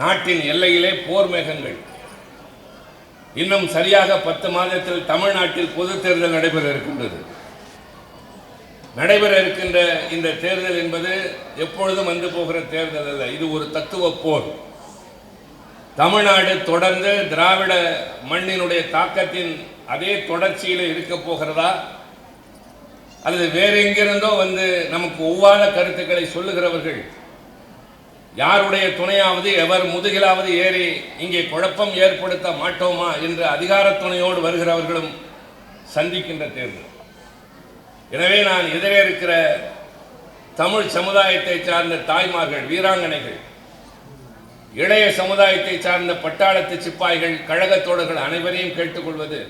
நாட்டின் எல்லையிலே போர் மேகங்கள். இன்னும் சரியாக பத்து மாதத்தில் தமிழ்நாட்டில் பொது தேர்தல் நடைபெற இருக்கின்றது. நடைபெற இருக்கின்ற இந்த தேர்தல் என்பது எப்பொழுதும் வந்து போகிற தேர்தல் அல்ல. இது ஒரு தத்துவ போர். தமிழ்நாடு தொடர்ந்து திராவிட மண்ணினுடைய தாக்கத்தின் அதே தொடர்ச்சியில் இருக்க போகிறதா? அல்லது வேறு எங்கிருந்தோ வந்து நமக்கு ஒவ்வாத கருத்துக்களை சொல்லுகிறவர்கள் யாருடைய துணையாவது எவர் முதுகிலாவது ஏறி இங்கே குழப்பம் ஏற்படுத்த மாட்டோமா என்று அதிகார துணையோடு வருகிறவர்களும் சந்திக்கின்ற தேர்தல் எனவே நான் எதிரே இருக்கிற தமிழ் சமுதாயத்தை சார்ந்த தாய்மார்கள் வீராங்கனைகள் இளைய சமுதாயத்தை சார்ந்த பட்டாளத்து சிப்பாய்கள் கழகத்தோடர்கள் அனைவரையும் கேட்டுக்கொள்வது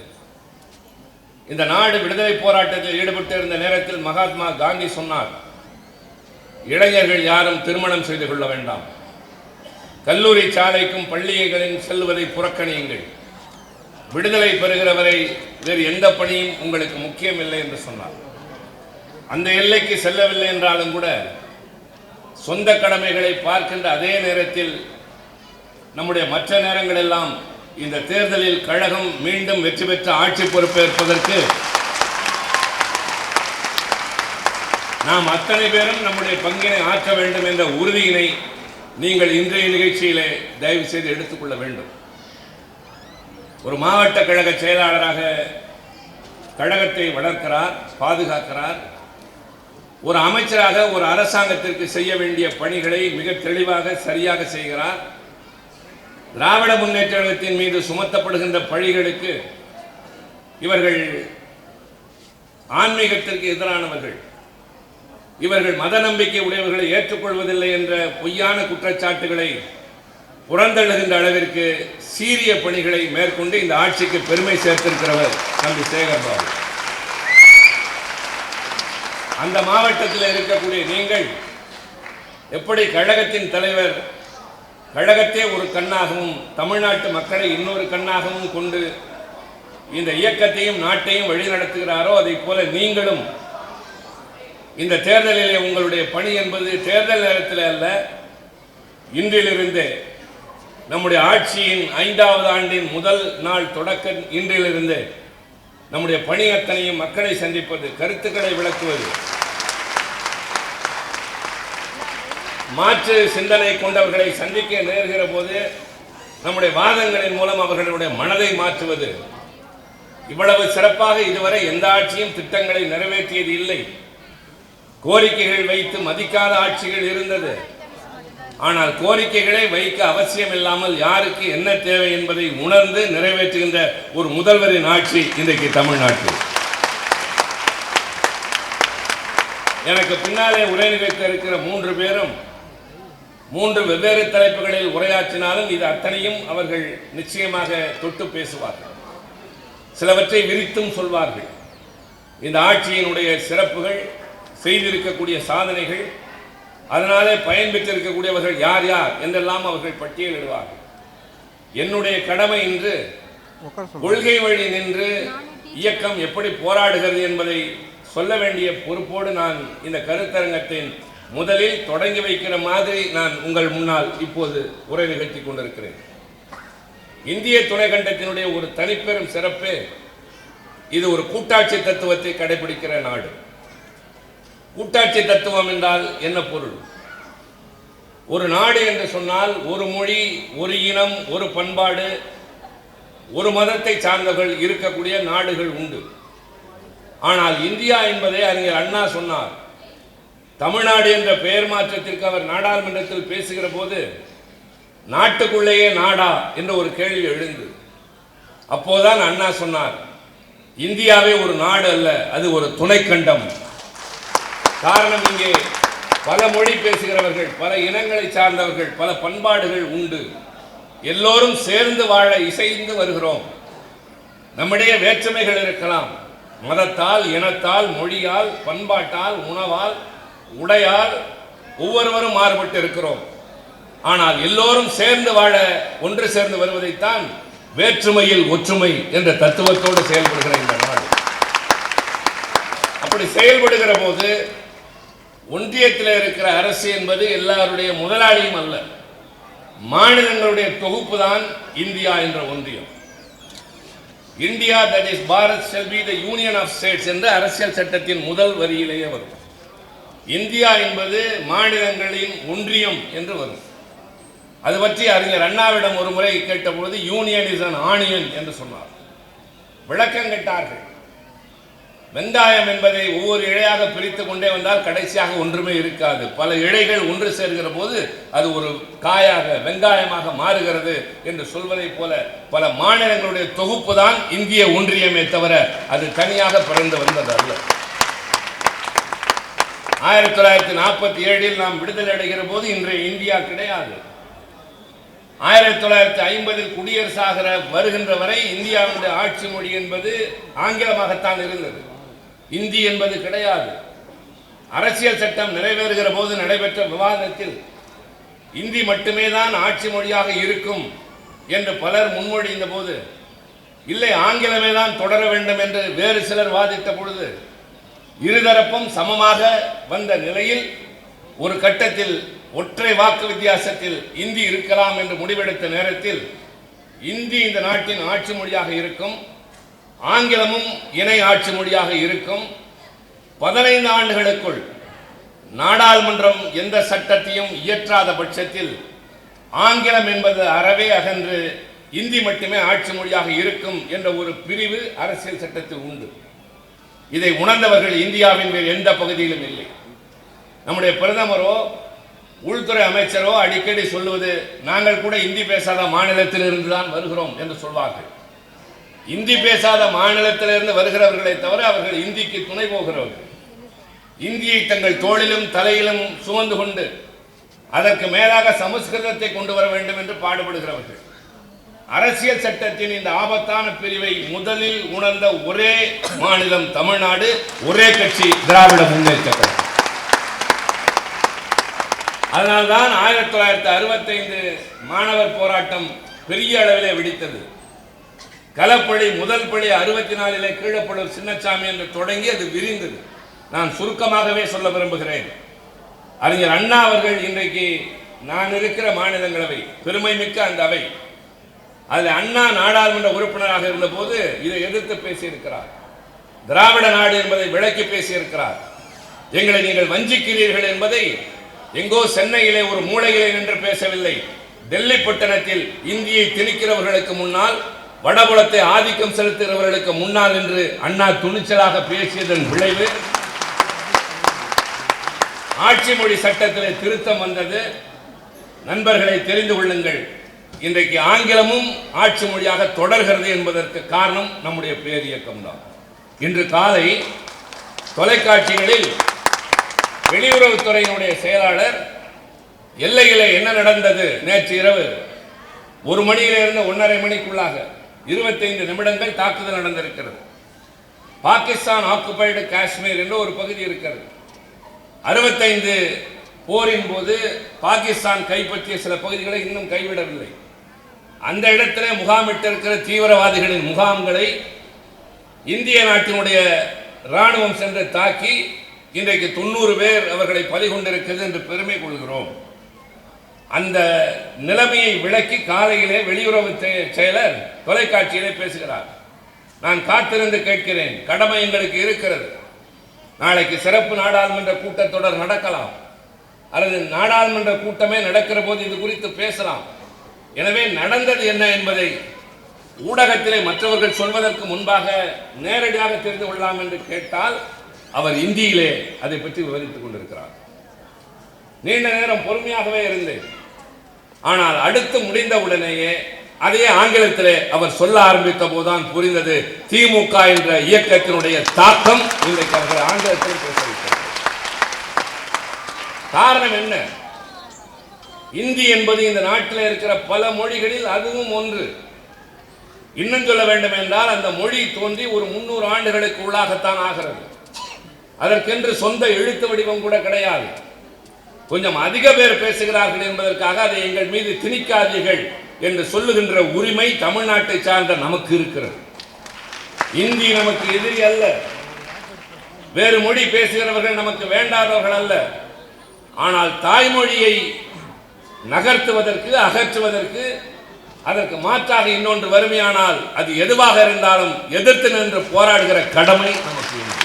இந்த நாடு விடுதலை போராட்டத்தில் ஈடுபட்டு இருந்த நேரத்தில் மகாத்மா காந்தி சொன்னார் இளைஞர்கள் யாரும் திருமணம் செய்து கொள்ள வேண்டாம். கல்லூரி சாலைக்கும் பள்ளிகளின் செல்வதை புறக்கணியுங்கள். விடுதலை பெறுகிறவரை வேறு எந்த பணியும் உங்களுக்கு முக்கியமில்லை என்று சொன்னார். அந்த எல்லைக்கு செல்லவில்லை என்றாலும் கூட சொந்த கடமைகளை பார்க்கின்ற அதே நேரத்தில் நம்முடைய மற்ற நேரங்களெல்லாம் இந்த தேர்தலில் கழகம் மீண்டும் வெற்றி பெற்ற ஆட்சி பொறுப்பேற்பதற்கு நாம் அத்தனை பேரும் நம்முடைய பங்கினை ஆற்ற வேண்டும் என்ற உறுதியினை நீங்கள் இன்றைய நிகழ்ச்சியிலே தயவு செய்து எடுத்துக்கொள்ள வேண்டும். ஒரு மாவட்ட கழக செயலாளராக கழகத்தை வளர்க்கிறார் பாதுகாக்கிறார். ஒரு அமைச்சராக ஒரு அரசாங்கத்திற்கு செய்ய வேண்டிய பணிகளை மிக தெளிவாக சரியாக செய்கிறார். திராவிட முன்னேற்ற கழகத்தின் மீது சுமத்தப்படுகின்ற பழிகளுக்கு இவர்கள் ஆன்மீகத்திற்கு எதிரானவர்கள். இவர்கள் மத நம்பிக்கை உடையவர்களை ஏற்றுக்கொள்வதில்லை என்ற பொய்யான குற்றச்சாட்டுகளை புறந்தழுகின்ற அளவிற்கு சீரிய பணிகளை மேற்கொண்டு இந்த ஆட்சிக்கு பெருமை சேர்த்திருக்கிறவர் தம்பி சேகர் பாபு. அந்த மாவட்டத்தில் இருக்கக்கூடிய நீங்கள் எப்படி கழகத்தின் தலைவர் கழகத்தே ஒரு கண்ணாகவும் தமிழ்நாட்டு மக்களை இன்னொரு கண்ணாகவும் கொண்டு இந்த இயக்கத்தையும் நாட்டையும் வழிநடத்துகிறாரோ அதை போல நீங்களும் இந்த தேர்தலிலே உங்களுடைய பணி என்பது தேர்தல் நேரத்தில் அல்ல இன்றிலிருந்தே. நம்முடைய ஆட்சியின் ஐந்தாவது ஆண்டின் முதல் நாள் தொடக்க இன்றிலிருந்தே நம்முடைய பணி அத்தனையும் மக்களை சந்திப்பது கருத்துக்களை விளக்குவது. மாற்று சிந்தனை கொண்டவர்களை சந்திக்க நேர்கிற போது நம்முடைய வாதங்களின் மூலம் அவர்களுடைய மனதை மாற்றுவது. இவ்வளவு சிறப்பாக இதுவரை எந்த ஆட்சியும் திட்டங்களை நிறைவேற்றியது இல்லை. கோரிக்கைகள் வைத்து மதிக்காத ஆட்சிகள் இருந்தது. ஆனால் கோரிக்கைகளை வைக்க அவசியம் இல்லாமல் யாருக்கு என்ன தேவை என்பதை உணர்ந்து நிறைவேற்றுகின்ற ஒரு முதல்வரின் ஆட்சி இன்றைக்கு தமிழ்நாட்டில். எனக்கு பின்னாலே உரை நிகழ்த்த இருக்கிற மூன்று பேரும் மூன்று வெவ்வேறு தலைப்புகளில் உரையாற்றினாலும் இது அத்தனையும் அவர்கள் நிச்சயமாக தொட்டு பேசுவார்கள். சிலவற்றை விரித்தும் சொல்வார்கள். இந்த ஆட்சியினுடைய சிறப்புகள் செய்திருக்கக்கூடிய சாதனைகள் அதனாலே பயன் பெற்றிருக்கக்கூடியவர்கள் யார் யார் என்றெல்லாம் அவர்கள் பட்டியலிடுவார்கள். என்னுடைய கடமை இன்று கொள்கை வழி நின்று இயக்கம் எப்படி போராடுகிறது என்பதை சொல்ல வேண்டிய பொறுப்போடு நான் இந்த கருத்தரங்கத்தின் முதலில் தொடங்கி வைக்கிற மாதிரி நான் உங்கள் முன்னால் இப்போது உரை நிகழ்த்தி கொண்டிருக்கிறேன். இந்திய துணைக்கண்டத்தினுடைய ஒரு தனிப்பெரும் சிறப்பு இது ஒரு கூட்டாட்சி தத்துவத்தை கடைபிடிக்கிற நாடு. கூட்டாட்சி தத்துவம் என்றால் என்ன பொருள்? ஒரு நாடு என்று சொன்னால் ஒரு மொழி ஒரு இனம் ஒரு பண்பாடு ஒரு மதத்தை சார்ந்தவர்கள் இருக்கக்கூடிய நாடுகள் உண்டு. ஆனால் இந்தியா என்பதை அறிஞர் அண்ணா சொன்னார். தமிழ்நாடு என்ற பெயர் மாற்றத்திற்கு அவர் நாடாளுமன்றத்தில் பேசுகிற போது நாட்டுக்குள்ளேயே நாடா என்ற ஒரு கேள்வி எழுந்து அப்போதான் அண்ணா சொன்னார் இந்தியாவே ஒரு நாடு அல்ல அது ஒரு துணைக்கண்டம். காரணம் இங்கே பல மொழி பேசுகிறவர்கள் பல இனங்களை சார்ந்தவர்கள் பல பண்பாடுகள் உண்டு. எல்லோரும் சேர்ந்து வாழ இசைந்து வருகிறோம். நம்முடைய வேற்றுமைகள் இருக்கலாம். மதத்தால் இனத்தால் மொழியால் பண்பாட்டால் உணவால் உடையால் ஒவ்வொருவரும் மாறுபட்டு இருக்கிறோம். ஆனால் எல்லோரும் சேர்ந்து வாழ ஒன்று சேர்ந்து வருவதைத்தான் வேற்றுமையில் ஒற்றுமை என்ற தத்துவத்தோடு செயல்படுகிற இந்த நாள் அப்படி செயல்படுகிற போது ஒன்றியத்தில் இருக்கிற அரசு என்பது எல்லாருடைய முதலாளியும் அல்ல. மாநிலங்களுடைய தொகுப்பு தான் இந்தியா என்ற ஒன்றியம். India that is Bharat shall be the union of states என்று அரசியல் சட்டத்தின் முதல் வரியிலேயே வரும். இந்தியா என்பது மாநிலங்களின் ஒன்றியம் என்று வரும். அது பற்றி அறிஞர் அண்ணாவிடம் ஒரு முறை கேட்டபொழுது யூனியன் இஸ் அன் ஆனியன் என்று சொன்னார். விளக்கம் கேட்டார்கள். வெங்காயம் என்பதை ஒவ்வொரு இழையாக பிரித்து கொண்டே வந்தால் கடைசியாக ஒன்றுமே இருக்காது. பல இழைகள் ஒன்று சேர்கிற போது அது ஒரு காயாக வெங்காயமாக மாறுகிறது என்று சொல்வதைப் போல பல மாநிலங்களுடைய தொகுப்பு தான் இந்திய ஒன்றியமே தவிர அது தனியாக பிறந்து வந்தது அல்ல. ஆயிரத்தி தொள்ளாயிரத்தி நாற்பத்தி ஏழில் நாம் விடுதலை அடைகிற போது இன்றைய இந்தியா கிடையாது. ஆயிரத்தி தொள்ளாயிரத்தி ஐம்பதில் குடியரசாகிற வருகின்ற வரை இந்தியாவுடைய ஆட்சி மொழி என்பது ஆங்கிலமாகத்தான் இருந்தது. இந்தி என்பது கிடையாது. அரசியல் சட்டம் நிறைவேறுகிற போது நடைபெற்ற விவாதத்தில் இந்தி மட்டுமே தான் ஆட்சி மொழியாக இருக்கும் என்று பலர் முன்மொழிந்த போது இல்லை ஆங்கிலமே தான் தொடர வேண்டும் என்று வேறு சிலர் வாதிட்ட பொழுது இருதரப்பும் சமமாக வந்த நிலையில் ஒரு கட்டத்தில் ஒற்றை வாக்கு வித்தியாசத்தில் இந்தி இருக்கலாம் என்று முடிவெடுத்த நேரத்தில் இந்தி இந்த நாட்டின் ஆட்சி மொழியாக இருக்கும். ஆங்கிலமும் இணை ஆட்சி மொழியாக இருக்கும். பதினைந்து ஆண்டுகளுக்குள் நாடாளுமன்றம் எந்த சட்டத்தையும் இயற்றாத பட்சத்தில் ஆங்கிலம் என்பது அறவே அகன்று இந்தி மட்டுமே ஆட்சி மொழியாக இருக்கும் என்ற ஒரு பிரிவு அரசியல் சட்டத்தில் உண்டு. இதை உணர்ந்தவர்கள் இந்தியாவின் வேறு எந்த பகுதியிலும் இல்லை. நம்முடைய பிரதமரோ உள்துறை அமைச்சரோ அடிக்கடி சொல்லுவது நாங்கள் கூட இந்தி பேசாத மாநிலத்தில் இருந்துதான் வருகிறோம் என்று சொல்வார்கள். இந்தி பேசாத மாநிலத்திலிருந்து வருகிறவர்களை தவிர அவர்கள் இந்திக்கு துணை போகிறவர்கள். இந்தியை தங்கள் தோளிலும் தலையிலும் சுமந்து கொண்டு அதற்கு மேலாக சமஸ்கிருதத்தை கொண்டு வர வேண்டும் என்று பாடுபடுகிறவர்கள். அரசியல் சட்டத்தின் இந்த ஆபத்தான பிரிவை முதலில் உணர்ந்த ஒரே மாநிலம் தமிழ்நாடு ஒரே கட்சி திராவிட முன்னேற்ற கழகம். அதனால்தான் ஆயிரத்தி தொள்ளாயிரத்தி அறுபத்தைந்து மாணவர் போராட்டம் பெரிய அளவிலே வெடித்தது. கலப்பள்ளி முதல் பள்ளி அறுபத்தி நாலிலே கீழப்பள்ளூர் சின்னச்சாமி என்று தொடங்கி அது விரிந்தது. நான் சுருக்கமாகவே சொல்ல விரும்புகிறேன். அறிஞர் அண்ணா அவர்கள் இன்றைக்கு நான் இருக்கிற மாநிலங்களவை பெருமை மிக்க அந்த அவை. அதில் அண்ணா நாடாளுமன்ற உறுப்பினராக இருந்தபோது இதை எதிர்த்து பேசியிருக்கிறார். திராவிட நாடு என்பதை விளக்கி பேசியிருக்கிறார். எங்களை நீங்கள் வஞ்சிக்கிறீர்கள் என்பதை எங்கோ சென்னையிலே ஒரு மூளையிலே நின்று பேசவில்லை. டெல்லி பட்டணத்தில் இந்தியை திணிக்கிறவர்களுக்கு முன்னால் வடபுலத்தை ஆதிக்கம் செலுத்துகிறவர்களுக்கு முன்னால் என்று அண்ணா துணிச்சலாக பேசியதன் விளைவு ஆட்சி மொழி சட்டத்திலே திருத்தம் வந்தது. நண்பர்களை தெரிந்து கொள்ளுங்கள். இன்றைக்கு ஆங்கிலமும் ஆட்சி மொழியாக தொடர்கிறது என்பதற்கு காரணம் நம்முடைய பேரியக்கம் தான் இன்று காலை தொலைக்காட்சிகளில் வெளியுறவுத்துறையினுடைய செயலாளர் எல்லையிலே என்ன நடந்தது? நேற்று இரவு ஒரு மணியிலிருந்து ஒன்றரை மணிக்குள்ளாக இருபத்தைந்து நிமிடங்கள் தாக்குதல் நடந்திருக்கிறது. பாகிஸ்தான் ஆக்குபைடு காஷ்மீர் என்று ஒரு பகுதி இருக்கிறது. அறுபத்தைந்து போரின் போது பாகிஸ்தான் கைப்பற்றிய சில பகுதிகளை இன்னும் கைவிடவில்லை. அந்த இடத்திலே முகாமிட்டிருக்கிற தீவிரவாதிகளின் முகாம்களை இந்திய நாட்டினுடைய ராணுவம் சென்று தாக்கி இன்றைக்கு தொண்ணூறு பேர் அவர்களை பலி கொண்டிருக்கிறது என்று பெருமை கொள்கிறோம். அந்த நிலைமையை விளக்கி காலையிலே வெளியுறவு செயலர் தொலைக்காட்சியிலே பேசுகிறார். நான் காத்திருந்து கேட்கிறேன் கடமை எங்களுக்கு இருக்கிறது. நாளைக்கு சிறப்பு நாடாளுமன்ற கூட்டத்தொடர் நடக்கலாம். அல்லது நாடாளுமன்ற கூட்டமே நடக்கிற போது இது குறித்து பேசலாம். எனவே நடந்தது என்ன என்பதை ஊடகத்திலே மற்றவர்கள் சொல்வதற்கு முன்பாக நேரடியாக தெரிந்து கொள்ளலாம் என்று கேட்டால் அவர் இந்தியிலே அதை பற்றி விவரித்துக் கொண்டிருக்கிறார். நீண்ட நேரம் பொறுமையாகவே இருந்தேன். ஆனால் அடுத்து முடிந்த உடனேயே அதே ஆங்கிலத்திலே அவர் சொல்ல ஆரம்பித்த போதுதான் புரிந்தது. திமுக என்ற இயக்கத்தினுடைய தாக்கம் இன்றைக்கு அவர்கள் ஆங்கிலத்தில் காரணம் என்ன? இந்தி என்பது இந்த நாட்டில் இருக்கிற பல மொழிகளில் அதுவும் ஒன்று. இன்னும் சொல்ல வேண்டும் என்றால் அந்த மொழி தோன்றி ஒரு முன்னூறு ஆண்டுகளுக்கு உள்ளாகத்தான் ஆகிறது. அதற்கென்று சொந்த எழுத்து வடிவம் கூட கிடையாது. கொஞ்சம் அதிக பேர் பேசுகிறார்கள் என்பதற்காக அதை எங்கள் மீது திணிக்காதீர்கள் என்று சொல்லுகின்ற உரிமை தமிழ்நாட்டை சார்ந்த நமக்கு இருக்கிறது. இந்தி நமக்கு எதிரி அல்ல. வேறு மொழி பேசுகிறவர்கள் நமக்கு வேண்டாதவர்கள் அல்ல. ஆனால் தாய்மொழியை நகர்த்துவதற்கு அகற்றுவதற்கு அதற்கு மாற்றாக இன்னொன்று வறுமையானால் அது எதுவாக இருந்தாலும் எதிர்த்து நின்று போராடுகிற கடமை நமக்கு உண்டு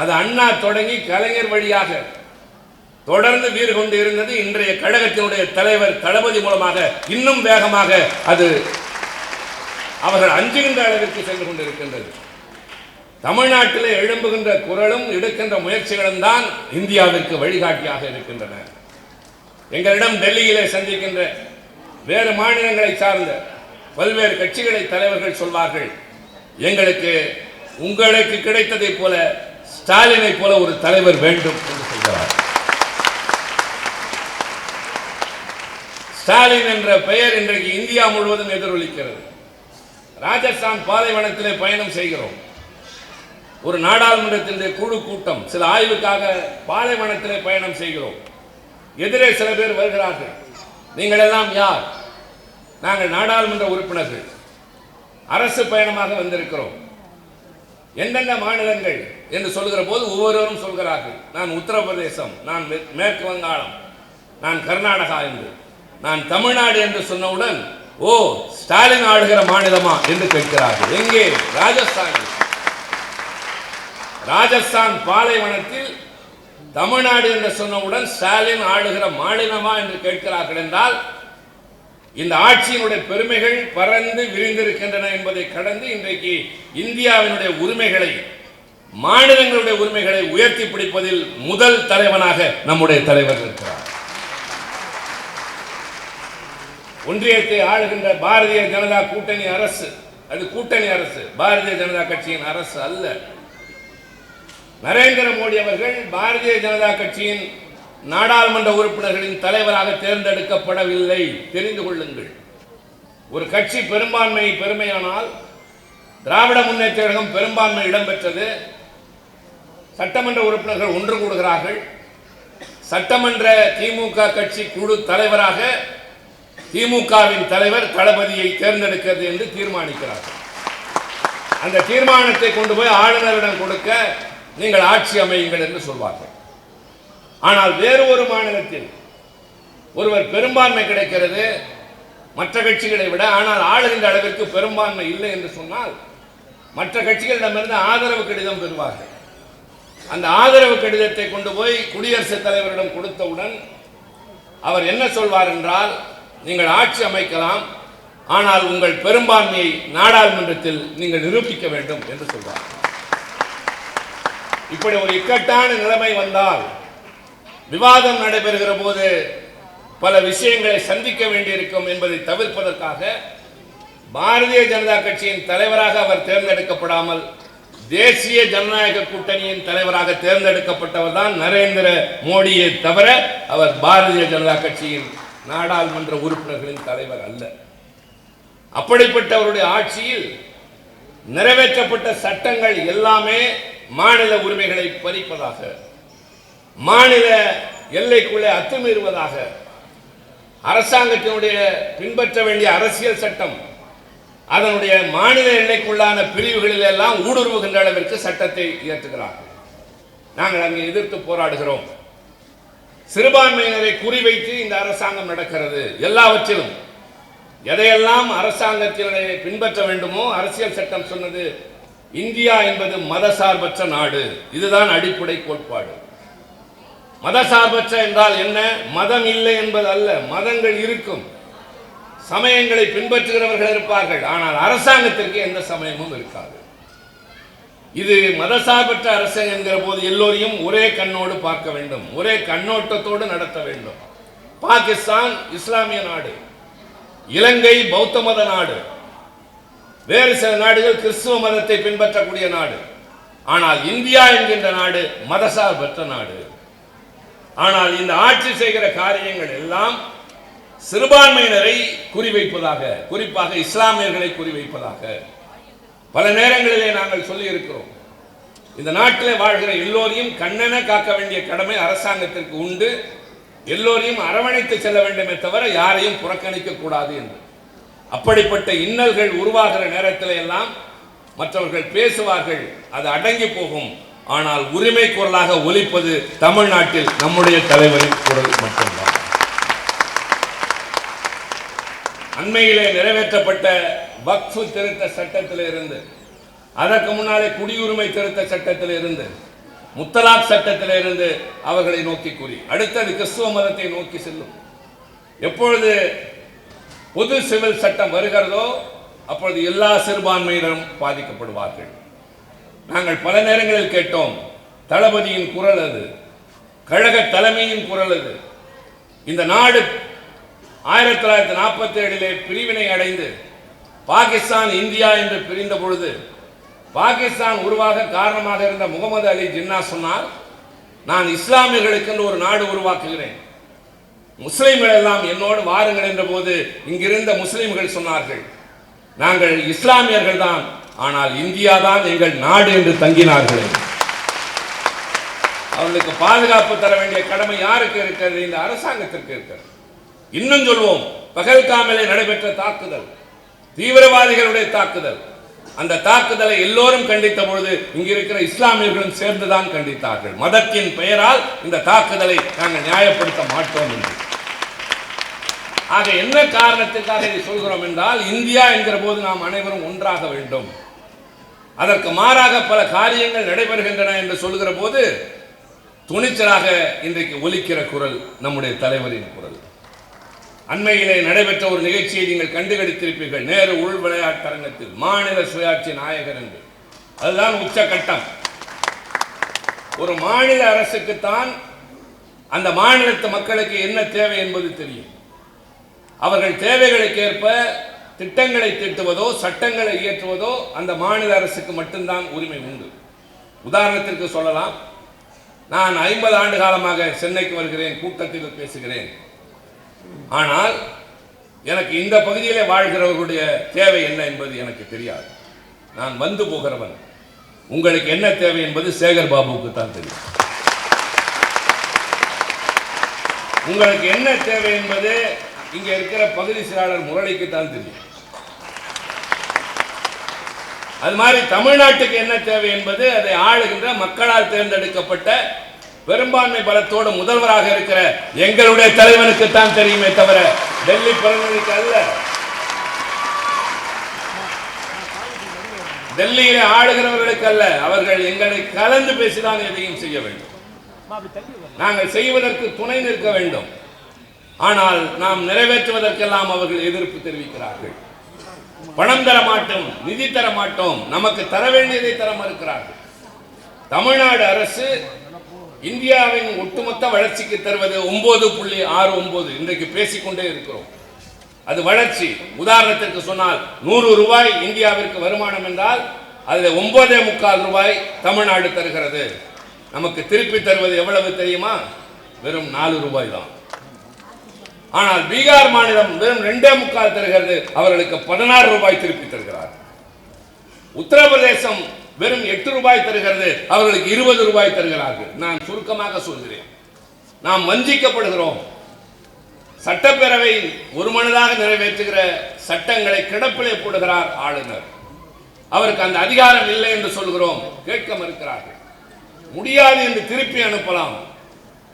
அது அண்ணா தொடங்கி கலைஞர் வழியாக தொடர்ந்து வீறு கொண்டு இருந்தது இன்றைய கழகத்தினுடைய தலைவர் தளபதி மூலமாக இன்னும் வேகமாக அது அவர்கள் அஞ்சுகின்ற அளவிற்கு சென்று கொண்டிருக்கின்றது. தமிழ்நாட்டில் எழும்புகின்ற குரலும் எடுக்கின்ற முயற்சிகளும் தான் இந்தியாவிற்கு வழிகாட்டியாக இருக்கின்றன. எங்களிடம் டெல்லியிலே சந்திக்கின்ற வேறு மாநிலங்களை சார்ந்த பல்வேறு கட்சிகளை தலைவர்கள் சொல்வார்கள் எங்களுக்கு உங்களுக்கு கிடைத்ததைப் போல ஸ்டாலினை போல ஒரு தலைவர் வேண்டும் என்று சொல்கிறார். ஸ்டாலின் என்ற பெயர் இன்றைக்கு இந்தியா முழுவதும் எதிரொலிக்கிறது. ராஜஸ்தான் பாலைவனத்திலே பயணம் செய்கிறோம். ஒரு நாடாளுமன்றத்தினுடைய குழு கூட்டம் சில ஆய்வுக்காக பாலைவனத்திலே பயணம் செய்கிறோம். எதிரே சில பேர் வருகிறார்கள். நீங்கள் எல்லாம் யார்? நாங்கள் நாடாளுமன்ற உறுப்பினர்கள். அரசு பயணமாக வந்திருக்கிறோம். எந்தெந்த மாநிலங்கள்? என்று சொல்கிற போது ஒவ்வொருவரும் சொல்கிறார்கள். நான் உத்தரப்பிரதேசம் நான் மே- மேற்கு வங்காளம் நான் கர்நாடகா என்று. நான் தமிழ்நாடு என்று சொன்னவுடன் ஓ ஸ்டாலின் ஆளுகிற மாநிலமா என்று கேட்கிறார்கள். எங்கே? ராஜஸ்தான் ராஜஸ்தான் பாலைவனத்தில் தமிழ்நாடு என்று சொன்னவுடன் ஸ்டாலின் ஆளுகிற மாநிலமா என்று கேட்கிறார்கள் என்றால் இந்த ஆட்சியினுடைய பெருமைகள் பறந்து விரிந்திருக்கின்றன என்பதை கடந்து இன்றைக்கு இந்தியாவினுடைய உரிமைகளை மாநிலங்களுடைய உரிமைகளை உயர்த்தி பிடிப்பதில் முதல் தலைவனாக நம்முடைய தலைவர் இருக்கிறார். ஒன்றியத்தை ஆளுகின்ற பாரதிய ஜனதா கூட்டணி அரசு அது கூட்டணி அரசு பாரதிய ஜனதா கட்சியின் அரசு அல்ல. நரேந்திர மோடி அவர்கள் பாரதிய ஜனதா கட்சியின் நாடாளுமன்ற உறுப்பினர்களின் தலைவராக தேர்ந்தெடுக்கப்படவில்லை. தெரிந்து கொள்ளுங்கள். ஒரு கட்சி பெரும்பான்மை பெருமையானால் திராவிட முன்னேற்ற கழகம் பெரும்பான்மை இடம்பெற்றது. சட்டமன்ற உறுப்பினர்கள் ஒன்று கூடுகிறார்கள். சட்டமன்ற திமுக கட்சி குழு தலைவராக திமுகவின் தலைவர் தளபதியை தேர்ந்தெடுக்கிறது என்று தீர்மானிக்கிறார்கள். அந்த தீர்மானத்தை கொண்டு போய் ஆளுநரிடம் கொடுக்க நீங்கள் ஆட்சி அமையுங்கள் என்று சொல்வார்கள். ஆனால் வேறு ஒரு மாநிலத்தில் ஒருவர் பெரும்பான்மை கிடைக்கிறது மற்ற கட்சிகளை விட ஆனால் ஆளுகின்ற அளவிற்கு பெரும்பான்மை இல்லை என்று சொன்னால் மற்ற கட்சிகளிடமிருந்து ஆதரவு கடிதம் பெறுவார்கள். அந்த ஆதரவு கடிதத்தை கொண்டு போய் குடியரசுத் தலைவரிடம் கொடுத்தவுடன் அவர் என்ன சொல்வார் என்றால் நீங்கள் ஆட்சி அமைக்கலாம் ஆனால் உங்கள் பெரும்பான்மையை நாடாளுமன்றத்தில் நீங்கள் நிரூபிக்க வேண்டும் என்று சொல்வார். இப்படி ஒரு இக்கட்டான நிலைமை வந்தால் விவாதம் நடைபெறுகிற போது பல விஷயங்களை சந்திக்க வேண்டியிருக்கும் என்பதை தவிர்ப்பதற்காக பாரதிய ஜனதா கட்சியின் தலைவராக அவர் தேர்ந்தெடுக்கப்படாமல் தேசிய ஜனநாயக கூட்டணியின் தலைவராக தேர்ந்தெடுக்கப்பட்டவர் தான் நரேந்திர மோடியை தவிர அவர் பாரதிய ஜனதா கட்சியின் நாடாளுமன்ற உறுப்பினர்களின் தலைவர் அல்ல. அப்படிப்பட்டவருடைய ஆட்சியில் நிறைவேற்றப்பட்ட சட்டங்கள் எல்லாமே மாநில உரிமைகளை பறிப்பதாக மாநில எல்லைக்குள்ளே அத்துமீறுவதாக அரசாங்கத்தினுடைய பின்பற்ற வேண்டிய அரசியல் சட்டம் அதனுடைய மாநில எல்லைக்குள்ளான பிரிவுகளில் எல்லாம் ஊடுருவுகின்ற அளவிற்கு சட்டத்தை இயற்றுகிறார்கள். நாங்கள் அங்கே எதிர்த்து போராடுகிறோம். சிறுபான்மையினரை குறிவைத்து இந்த அரசாங்கம் நடக்கிறது. எல்லாவற்றிலும் எதையெல்லாம் அரசாங்கத்தினரை பின்பற்ற வேண்டுமோ அரசியல் சட்டம் சொன்னது இந்தியா என்பது மதசார்பற்ற நாடு. இதுதான் அடிப்படை கோட்பாடு. மதசார்பற்ற என்றால் என்ன? மதம் இல்லை என்பது அல்ல. மதங்கள் இருக்கும். சமயங்களை பின்பற்றுகிறவர்கள் இருப்பார்கள். ஆனால் அரசாங்கத்திற்கு எந்த சமயமும் இருக்காது. இது மதசார்பற்ற அரசு என்கிற போது எல்லோரையும் ஒரே கண்ணோடு பார்க்க வேண்டும். ஒரே கண்ணோட்டத்தோடு நடத்த வேண்டும். பாகிஸ்தான் இஸ்லாமிய நாடு. இலங்கை பௌத்த மத நாடு. வேறு சில நாடுகள் கிறிஸ்துவ மதத்தை பின்பற்றக்கூடிய நாடு. ஆனால் இந்தியா என்கின்ற நாடு மதசார்பற்ற நாடு. ஆனால் இந்த ஆட்சி செய்கிற காரியங்கள் எல்லாம் சிறுபான்மையினரை குறிவைப்பதாக குறிப்பாக இஸ்லாமியர்களை குறிவைப்பதாக பல நேரங்களிலே நாங்கள் சொல்லி இருக்கிறோம் இந்த நாட்டிலே வாழ்கிற எல்லோரையும் கண்ணென காக்க வேண்டிய கடமை அரசாங்கத்திற்கு உண்டு. எல்லோரையும் அரவணைத்து செல்ல வேண்டுமே தவிர யாரையும் புறக்கணிக்க கூடாது என்று. அப்படிப்பட்ட இன்னல்கள் உருவாகிற நேரத்தில் எல்லாம் மற்றவர்கள் பேசுவார்கள் அது அடங்கி போகும். ஆனால் உரிமை குரலாக ஒலிப்பது தமிழ்நாட்டில் நம்முடைய தலைவரின் குரல் மட்டும்தான். அண்மையிலே நிறைவேற்றப்பட்ட வக்ஃபு திருத்த சட்டத்தில் இருந்து அதற்கு முன்னாலே குடியுரிமை திருத்த சட்டத்தில் இருந்து முத்தலாக் சட்டத்தில் இருந்து அவர்களை நோக்கி கூறி அடுத்தது கிறிஸ்துவ மதத்தை நோக்கி செல்லும். எப்பொழுது பொது சிவில் சட்டம் வருகிறதோ அப்பொழுது எல்லா சிறுபான்மையினரும் பாதிக்கப்படுவார்கள். நாங்கள் பல நேரங்களில் கேட்டோம் தளபதியின் குரல் அது கழக தலைமையின் குரல் அது. இந்த நாடு ஆயிரத்தி தொள்ளாயிரத்தி நாற்பத்தி ஏழிலே பிரிவினை அடைந்து பாகிஸ்தான் இந்தியா என்று பிரிந்த பொழுது பாகிஸ்தான் உருவாக காரணமாக இருந்த முகமது அலி ஜின்னா சொன்னார் நான் இஸ்லாமியர்களுக்கு என்று ஒரு நாடு உருவாக்குகிறேன். முஸ்லிம்கள் எல்லாம் என்னோடு வாருங்கள் என்ற போது இங்கிருந்த முஸ்லிம்கள் சொன்னார்கள் நாங்கள் இஸ்லாமியர்கள் தான் ஆனால் இந்தியா தான் எங்கள் நாடு என்று தங்கினார்கள். அவர்களுக்கு பாதுகாப்பு தர வேண்டிய கடமை யாருக்கு இருக்கிறது? இந்த அரசாங்கத்திற்கு இருக்கிறது. இன்னும் சொல்வோம் பகல்காமலே நடைபெற்ற தாக்குதல் தீவிரவாதிகளுடைய தாக்குதல். அந்த தாக்குதலை எல்லோரும் கண்டித்த பொழுது இங்க இருக்கிற இஸ்லாமியர்களும் சேர்ந்துதான் கண்டித்தார்கள். மதத்தின் பெயரால் இந்த தாக்குதலை நாங்கள் நியாயப்படுத்த மாட்டோம் என்று. ஆக என்ன காரணத்திற்காக இதை சொல்கிறோம் என்றால் இந்தியா என்கிற போது நாம் அனைவரும் ஒன்றாக வேண்டும். அதற்கு மாறாக பல காரியங்கள் நடைபெறுகின்றன என்று சொல்கிற போது துணிச்சலாக இன்றைக்கு ஒலிக்கிற குரல் நம்முடைய தலைவரின் குரல். அண்மையிலே நடைபெற்ற ஒரு நிகழ்ச்சியை நீங்கள் கண்டுகடித்திருப்பீர்கள். நேரு உள் விளையாட்டரங்கத்தில் மாநில சுயாட்சி நாயகர் என்று. அதுதான் உச்சகட்டம். ஒரு மாநில அரசுக்குத்தான் அந்த மாநிலத்து மக்களுக்கு என்ன தேவை என்பது தெரியும். அவர்கள் தேவைகளுக்கு ஏற்ப திட்டங்களை தீட்டுவதோ சட்டங்களை இயற்றுவதோ அந்த மாநில அரசுக்கு மட்டும்தான் உரிமை உண்டு. உதாரணத்திற்கு சொல்லலாம். நான் ஐம்பது ஆண்டு காலமாக சென்னைக்கு வருகிறேன் கூட்டத்தில் பேசுகிறேன். ஆனால் எனக்கு இந்த பகுதியிலே வாழ்கிறவர்களுடைய தேவை என்ன என்பது எனக்கு தெரியாது. நான் வந்து போகிறவன். உங்களுக்கு என்ன தேவை என்பது சேகர் பாபுவுக்கு தான் தெரியும். உங்களுக்கு என்ன தேவை என்பது இங்க இருக்கிற பகுதி செயலாளர் முரளிக்கு தான் தெரியும். அது மாதிரி தமிழ்நாட்டுக்கு என்ன தேவை என்பது அதை ஆளுகின்ற மக்களால் தேர்ந்தெடுக்கப்பட்ட பெரும்பான்மை பலத்தோடு முதல்வராக இருக்கிற எங்களுடைய தலைவனுக்கு தான் தெரியுமே தவிர டெல்லி பிரதிநிதிக்கு அல்ல. டெல்லியிலே ஆளுகிறவர்களுக்கு அல்ல. அவர்கள் எங்களை கலந்து பேசிதான் எதையும் செய்ய வேண்டும். நாங்கள் செய்வதற்கு துணை நிற்க வேண்டும். ஆனால் நாம் நிறைவேற்றுவதற்கெல்லாம் அவர்கள் எதிர்ப்பு தெரிவிக்கிறார்கள். பணம் தர மாட்டோம் நிதி தர மாட்டோம். நமக்கு தர வேண்டியதை தர மறுக்கிறார்கள். தமிழ்நாடு அரசு இந்தியாவின் ஒட்டுமொத்த வளர்ச்சிக்கு தருவது ஒன்பது புள்ளி ஆறு ஒன்பது. இன்றைக்கு பேசிக்கொண்டே இருக்கிறோம். அது வளர்ச்சி. உதாரணத்திற்கு சொன்னால் நூறு ரூபாய் இந்தியாவிற்கு வருமானம் என்றால் அதில் ஒன்பதே முக்கால் ரூபாய் தமிழ்நாடு தருகிறது. நமக்கு திருப்பி தருவது எவ்வளவு தெரியுமா? வெறும் நாலு ரூபாய் தான். ஆனால் பீகார் மாநிலம் வெறும் ரெண்டே முக்கால் தருகிறது. அவர்களுக்கு பதினாறு ரூபாய் திருப்பி தருகிறார். உத்தரப்பிரதேசம் வெறும் எட்டு ரூபாய் தருகிறது. அவர்களுக்கு இருபது ரூபாய் தருகிறார்கள். நான் சுருக்கமாக சொல்கிறேன். நாம் வஞ்சிக்கப்படுகிறோம். சட்டப்பேரவை ஒரு மனதாக நிறைவேற்றுகிற சட்டங்களை கிடப்பிலே போடுகிறார் ஆளுநர். அவருக்கு அந்த அதிகாரம் இல்லை என்று சொல்கிறோம். கேட்க மறுக்கிறார்கள். முடியாது என்று திருப்பி அனுப்பலாம்.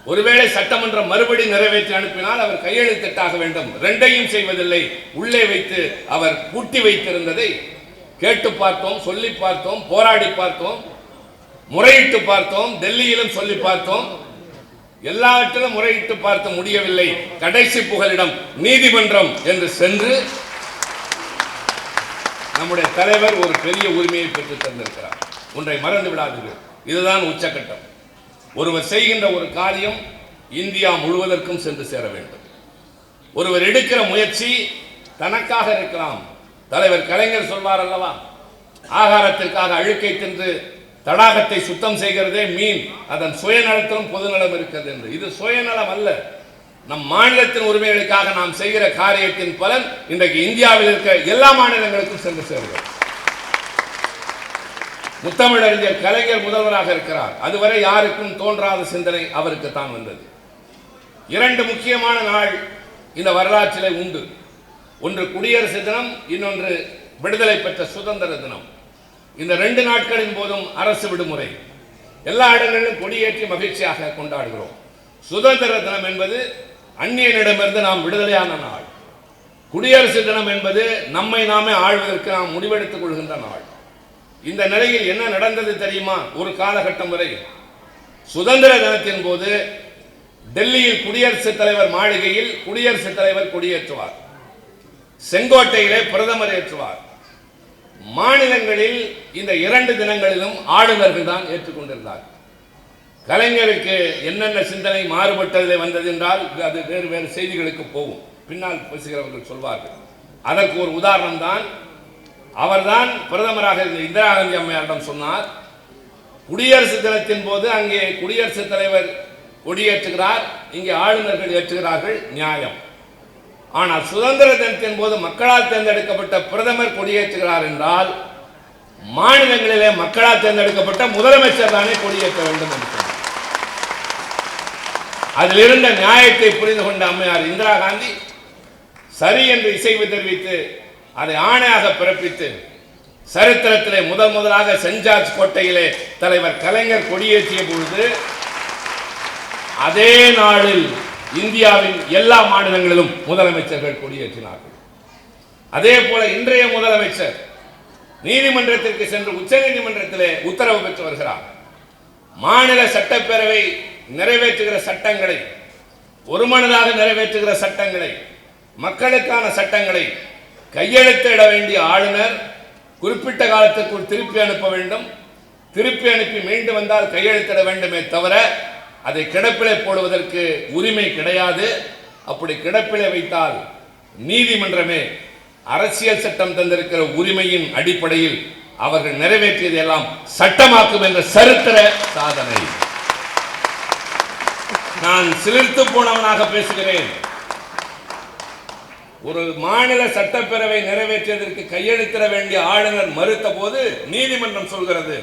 ஒருவேளை சட்டமன்றம் மறுபடி நிறைவேற்றி அனுப்பினால் அவர் கையெழுத்திட்டாக வேண்டும். ரெண்டையும் செய்வதில்லை. உள்ளே வைத்து அவர் பூட்டி வைத்திருந்ததை கேட்டு பார்த்தோம் சொல்லி பார்த்தோம் போராடி பார்த்தோம் முறையிட்டு பார்த்தோம் டெல்லியிலும் சொல்லி பார்த்தோம். எல்லாவற்றிலும் முறையிட்டு பார்த்து முடியவில்லை. கடைசி புகலிடம் நீதிமன்றம் என்று சென்று நம்முடைய தலைவர் ஒரு பெரிய உரிமையை பெற்று தந்திருக்கிறார். ஒன்றை மறந்து விடாதீர்கள். இதுதான் உச்சக்கட்டம். ஒருவர் செய்கின்ற ஒரு காரியம் இந்தியா முழுவதற்கும் சென்று சேர வேண்டும். ஒருவர் எடுக்கிற முயற்சி தனக்காக இருக்கலாம். தலைவர் கலைஞர் சொல்வார் அல்லவா? ஆகாரத்திற்காக அழுக்கை தின்று தடாகத்தை சுத்தம் செய்கிறதே மீன். அதன் சுயநலத்திலும் பொதுநலம் இருக்கிறது என்று. இது சுயநலம் அல்ல. நம் மாநிலத்தின் உரிமைகளுக்காக நாம் செய்கிற காரியத்தின் பலன் இன்றைக்கு இந்தியாவில் இருக்க எல்லா மாநிலங்களுக்கும் சென்று சேருகிறது. முத்தமிழறிஞர் கலைஞர் முதல்வராக இருக்கிறார். அதுவரை யாருக்கும் தோன்றாத சிந்தனை அவருக்கு தான் வந்தது. இரண்டு முக்கியமான நாள் இந்த வரலாற்றிலே உண்டு. ஒன்று குடியரசு தினம் இன்னொன்று விடுதலை பெற்ற சுதந்திர தினம். இந்த ரெண்டு நாட்களின் போதும் அரசு விடுமுறை. எல்லா இடங்களிலும் கொடியேற்றி மகிழ்ச்சியாக கொண்டாடுகிறோம். சுதந்திர தினம் என்பது அந்நியனிடமிருந்து நாம் விடுதலையான நாள். குடியரசு தினம் என்பது நம்மை நாமே ஆழ்வதற்கு நாம் முடிவெடுத்துக் கொள்கின்ற நாள். இந்த நிலையில் என்ன நடந்தது தெரியுமா? ஒரு காலகட்டம் வரை. சுதந்திர தினத்தின் போது டெல்லியில் குடியரசுத் தலைவர் மாளிகையில் குடியரசுத் தலைவர் கொடியேற்றுவார். செங்கோட்டையிலே பிரதமர் ஏற்றுவார். மாநிலங்களில் இந்த இரண்டு தினங்களிலும் ஆளுநர்கள் தான் ஏற்றுக்கொண்டிருந்தார். கலைஞருக்கு என்னென்ன சிந்தனை மாறுபட்டதில் வந்தது என்றால் அது வேறு வேறு செய்திகளுக்கு போகும். பின்னால் பேசுகிறவர்கள் சொல்வார்கள். அதற்கு ஒரு உதாரணம் தான் அவர்தான் பிரதமராக இருந்த இந்திரா காந்தி அம்மையாரிடம் சொன்னார் குடியரசு தினத்தின் போது அங்கே குடியரசுத் தலைவர் கொடியேற்றுகிறார் இங்கே ஆளுநர்கள் ஏற்றுகிறார்கள் நியாயம். ஆனால் சுதந்திர தினத்தின் போது மக்களால் தேர்ந்தெடுக்கப்பட்ட பிரதமர் கொடியேற்றுகிறார் என்றால் மாநிலங்களிலே மக்களால் தேர்ந்தெடுக்கப்பட்ட முதலமைச்சர் தானே கொடியேற்ற வேண்டும் என்று அதில் இருந்த நியாயத்தை புரிந்து கொண்ட அம்மையார் இந்திரா காந்தி சரி என்று இசைவு தெரிவித்து அதை ஆணையாக பிறப்பித்து சரித்திரத்திலே முதல் முதலாக சென்ட் ஜார்ஜ் கோட்டையிலே தலைவர் கலைஞர் கொடியேற்றிய பொழுது அதே நாளில் இந்தியாவின் எல்லா மாநிலங்களிலும் முதலமைச்சர்கள் கொடியேற்றினார்கள். அதே போல இன்றைய முதலமைச்சர் நீதிமன்றத்திற்கு சென்று உச்ச நீதிமன்றத்திலே உத்தரவு பெற்று வருகிறார். மாநில சட்டப்பேரவை நிறைவேற்றுகிற சட்டங்களை ஒருமனதாக நிறைவேற்றுகிற சட்டங்களை மக்களுக்கான சட்டங்களை கையெழுத்திட வேண்டிய ஆளுநர் குறிப்பிட்ட காலத்திற்குள் திருப்பி அனுப்ப வேண்டும். திருப்பி அனுப்பி மீண்டு வந்தால் கையெழுத்திட வேண்டுமே தவிர அதை கிடப்பிலே போடுவதற்கு உரிமை கிடையாது. அப்படி கிடப்பிலே வைத்தால் நீதிமன்றமே அரசியல் சட்டம் தந்திருக்கிற உரிமையின் அடிப்படையில் அவர்கள் நிறைவேற்றியதை எல்லாம் சட்டமாக்கும் என்ற சரித்திர சாதனை. நான் சிலிர்த்து போனவனாக பேசுகிறேன். ஒரு மாநில சட்டப்பேரவை நிறைவேற்றியதற்கு கையெழுத்திட வேண்டிய ஆளுநர் மறுத்த போது நீதிமன்றம் சொல்கிறது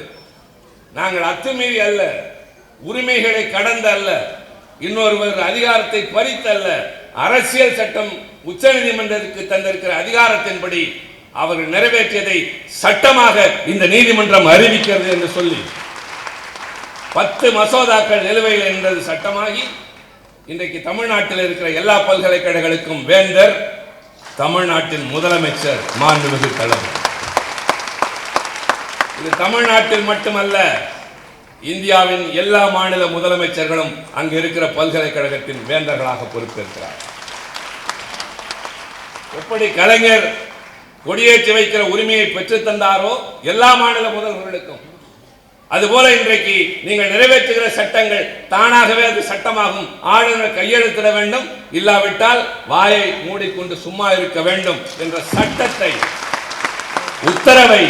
நாங்கள் அத்துமீறி அல்ல. உரிமைகளை கடந்த அல்ல இன்னொருவர் அதிகாரத்தை பறித்தல்ல அரசியல் சட்டம் உச்ச நீதிமன்றத்திற்கு தந்திருக்கிற அதிகாரத்தின்படி அவர்கள் நிறைவேற்றியதை சட்டமாக இந்த நீதிமன்றம் அறிவிக்கிறது என்று சொல்லி பத்து மசோதாக்கள் நிலுவையில் என்றது சட்டமாகி இன்றைக்கு தமிழ்நாட்டில் இருக்கிற எல்லா பல்கலைக்கழகங்களுக்கும் வேந்தர் தமிழ்நாட்டின் முதலமைச்சர் மாண்புமிகு தலைவர். இது தமிழ்நாட்டில் மட்டுமல்ல இந்தியாவின் எல்லா மாநில முதலமைச்சர்களும் அங்கு இருக்கிற பல்கலைக்கழகத்தின் வேந்தர்களாக பொறுப்பேற்கிறார். எப்படி கலைஞர் கொடியேற்றி வைக்கிற உரிமையை பெற்றுத் தந்தாரோ எல்லா மாநில முதல்வர்களுக்கும். அதுபோல இன்றைக்கு நீங்கள் நிறைவேற்றுகிற சட்டங்கள் தானாகவே அது சட்டமாகும். ஆளுநர் கையெழுத்திட வேண்டும். இல்லாவிட்டால் வாயை மூடிக்கொண்டு சும்மா இருக்க வேண்டும் என்ற சட்டத்தை உத்தரவை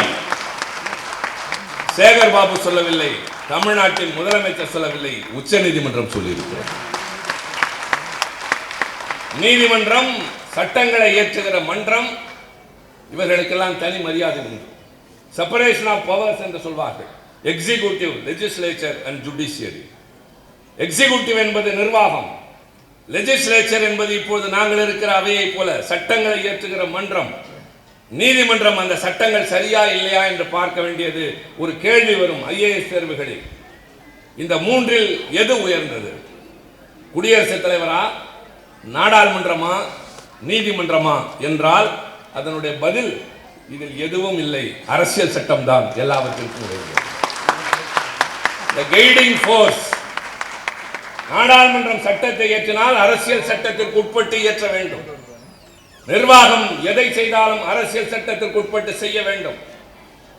சேகர் பாபு சொல்லவில்லை. தமிழ்நாட்டின் முதலமைச்சர் சொல்லவில்லை உச்சநீதிமன்றம் சொல்லியிருக்கிறது. நீதிமன்றம் சட்டங்களை இயற்றுகிற மன்றம் இவர்களுக்கெல்லாம் தனி மரியாதை உண்டு. செப்பரேஷன் ஆஃப் பவர்ஸ் என்று சொல்வார்கள். Executive legislature and judiciary executive என்பது நிர்வாகம். லெஜிஸ்லேச்சர் என்பது இப்போது நாங்கள் இருக்கிற அவையை போல சட்டங்களை இயற்றுகிற மன்றம். நீதிமன்றம் அந்த சட்டங்கள் சரியா இல்லையா என்று பார்க்க வேண்டியது ஒரு கேள்வி வரும் ஐஏஎஸ் தேர்வுகளில். இந்த மூன்றில் எது உயர்ந்தது? குடியரசுத் தலைவரா? நாடாளுமன்றமா? நீதிமன்றமா? என்றால் அதனுடைய பதில் இதில் எதுவும் இல்லை. அரசியல் சட்டம் தான் எல்லாவற்றிற்கும் உடையது The guiding நாடாளுமன்றம் சட்டத்தை இயற்றினால் அரசியல் சட்டத்திற்கு உட்பட்டு இயற்ற வேண்டும். நிர்வாகம் எதை செய்தாலும் அரசியல் சட்டத்திற்கு உட்பட்டு செய்ய வேண்டும்.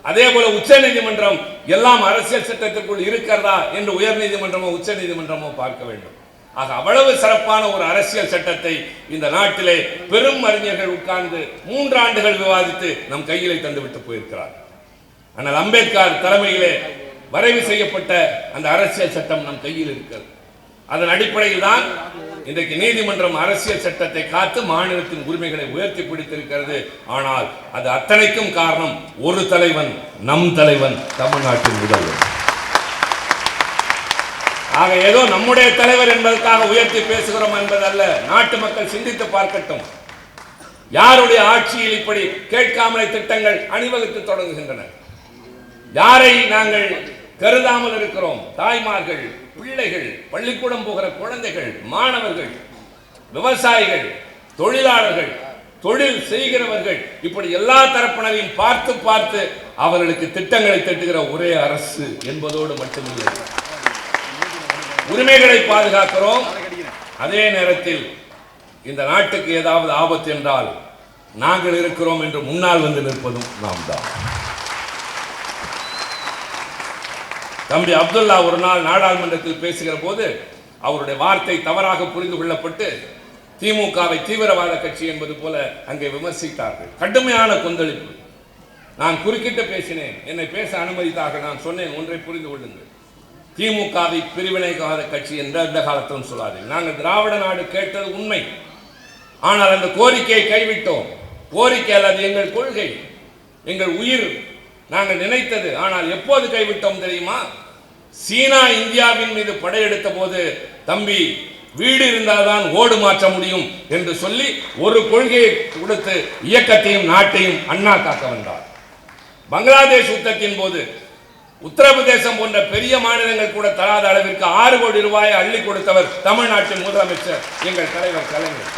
அதே போல உச்ச நீதிமன்றம் எல்லாம் அரசியல் சட்டத்திற்குள் இருக்கிறதா என்று உயர் நீதிமன்றமோ உச்ச நீதிமன்றமோ பார்க்க வேண்டும். ஆக அவ்வளவு சிறப்பான ஒரு அரசியல் சட்டத்தை இந்த நாட்டிலே பெரும் அறிஞர்கள் உட்கார்ந்து மூன்று ஆண்டுகள் விவாதித்து நம் கையிலே தந்துவிட்டு போயிருக்கிறார் ஆனால் அம்பேத்கர் தலைமையிலே வரைவு செய்யப்பட்ட அந்த அரசியல் சட்டம் நம் கையில் இருக்கிறது. அதன் அடிப்படையில் தான் இன்றைக்கு நீதிமன்றம் அரசியல் சட்டத்தை காத்து மாநிலத்தின் உரிமைகளை உயர்த்தி பிடித்திருக்கிறது. ஆனால் அது அத்தனைக்கும் காரணம் ஒரு தலைவன் நம் தலைவன் தமிழ்நாட்டின் முதல்வர். ஆக ஏதோ நம்முடைய தலைவர் என்பதற்காக உயர்த்தி பேசுகிறோம் என்பதல்ல நாட்டு மக்கள் சிந்தித்து பார்க்கட்டும். யாருடைய ஆட்சியில் இப்படி கேட்காமலே திட்டங்கள் அணிவகுத்து தொடங்குகின்றன? யாரை நாங்கள் கருதாமல் இருக்கிறோம்? தாய்மார்கள் பிள்ளைகள் பள்ளிக்கூடம் போகிற குழந்தைகள் மாணவர்கள் விவசாயிகள் தொழிலாளர்கள் தொழில் செய்கிறவர்கள் இப்படி எல்லா தரப்பினரையும் பார்த்து பார்த்து அவர்களுக்கு திட்டங்களை தட்டுகிற ஒரே அரசு என்பதோடு மட்டுமில்லை. உரிமைகளை பாதுகாக்கிறோம். அதே நேரத்தில் இந்த நாட்டுக்கு ஏதாவது ஆபத்து என்றால் நாங்கள் இருக்கிறோம் என்று முன்னால் வந்து நிற்பதும் நாம் தான். தம்பி அப்துல்லா ஒரு நாள் நாடாளுமன்றத்தில் பேசுகிற போது அவருடைய வார்த்தை தவறாக புரிந்து கொள்ளப்பட்டு திமுகவை தீவிரவாத கட்சி என்பது போல அங்கே விமர்சித்தார்கள். கடுமையான கொந்தளிப்பு. நான் குறுக்கிட்டு பேசினேன். என்னை பேச அனுமதித்தாக நான் சொன்னேன். ஒன்றை புரிந்து கொள்ளுங்கள். திமுகவை பிரிவினைவாத கட்சி என்ற அந்த காலத்திலும் சொல்லாதீர்கள். நாங்கள் திராவிட நாடு கேட்டது உண்மை. ஆனால் அந்த கோரிக்கையை கைவிட்டோம். கோரிக்கை அல்லது எங்கள் கொள்கை எங்கள் உயிர் நாங்கள் நினைத்தது. ஆனால் எப்போது கைவிட்டோம் தெரியுமா? சீனா இந்தியாவின் மீது படையெடுத்த போது தம்பி வீடு இருந்தால்தான் ஓடு மாற்ற முடியும் என்று சொல்லி ஒரு கொள்கையை கொடுத்து இயக்கத்தையும் நாட்டையும் அண்ணா காக்க வந்தார். பங்களாதேஷ் யுத்தத்தின் போது உத்தரப்பிரதேசம் போன்ற பெரிய மாநிலங்கள் கூட தராத அளவிற்கு ஆறு கோடி ரூபாயை அள்ளி கொடுத்தவர் தமிழ்நாட்டின் முதலமைச்சர் எங்கள் தலைவர் கலைஞர்.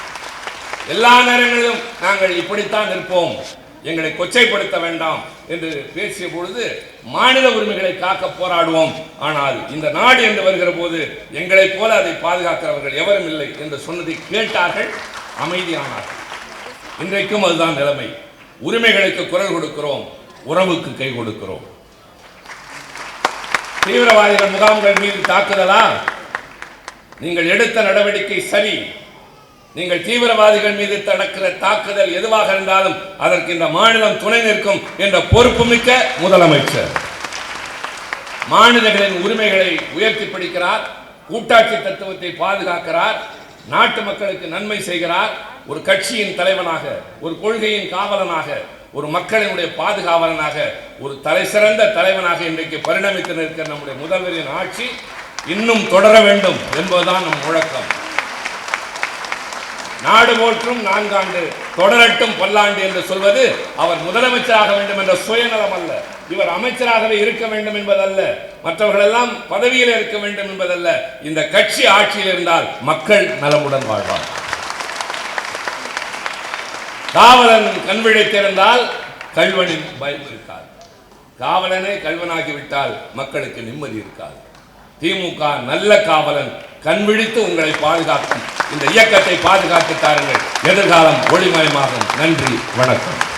எல்லா நேரங்களிலும் நாங்கள் இப்படித்தான் இருப்போம் எங்களை கொச்சைப்படுத்த வேண்டாம் என்று பேசிய பொழுது மாநில உரிமைகளை காக்க போராடுவோம். ஆனால் இந்த நாடு என்று வருகிற போது எங்களைப் போல அதை பாதுகாக்கிறவர்கள் எவரும் இல்லை என்று சொன்னதை கேட்டார்கள் அமைதியானார்கள். இன்றைக்கும் அதுதான் நிலைமை. உரிமைகளுக்கு குரல் கொடுக்கிறோம் உறவுக்கு கை கொடுக்கிறோம். தீவிரவாதிகள் முகாம்கள் மீது தாக்குதலா? நீங்கள் எடுத்த நடவடிக்கை சரி. நீங்கள் தீவிரவாதிகள் மீது நடக்கிற தாக்குதல் எதுவாக இருந்தாலும் அதற்கு இந்த மாநிலம் துணை நிற்கும் என்ற பொறுப்புமிக்க முதலமைச்சர். மாநிலங்களின் உரிமைகளை உயர்த்தி பிடிக்கிறார் கூட்டாட்சி தத்துவத்தை பாதுகாக்கிறார் நாட்டு மக்களுக்கு நன்மை செய்கிறார் ஒரு கட்சியின் தலைவனாக ஒரு கொள்கையின் காவலனாக ஒரு மக்களினுடைய பாதுகாவலனாக ஒரு தலை சிறந்த தலைவனாக இன்றைக்கு பரிணமித்து நிற்கிற நம்முடைய முதல்வரின் ஆட்சி இன்னும் தொடர வேண்டும் என்பதுதான் நம் முழக்கம். நாடு போற்றும் நான்காண்டு தொடரட்டும் பல்லாண்டு என்று சொல்வது அவர் முதலமைச்சராக வேண்டும் என்ற சுயநலம் அல்ல. இவர் அமைச்சராகவே இருக்க வேண்டும் என்பதல்ல. மற்றவர்களெல்லாம் பதவியில் இருக்க வேண்டும் என்பதல்ல. இந்த கட்சி ஆட்சியில் இருந்தால் மக்கள் நலமுடன் வாழ்வார் காவலன் கண் விழித்திருந்தால் கல்வனின் பயம் இருக்காது காவலனே கல்வனாகிவிட்டால் மக்களுக்கு நிம்மதி இருக்காது. திமுக நல்ல காவலன். கண் விழித்து உங்களை பாதுகாக்கும் இந்த இயக்கத்தை பாதுகாத்து தாருங்கள். எதிர்காலம் ஒளிமயமாகும். நன்றி வணக்கம்.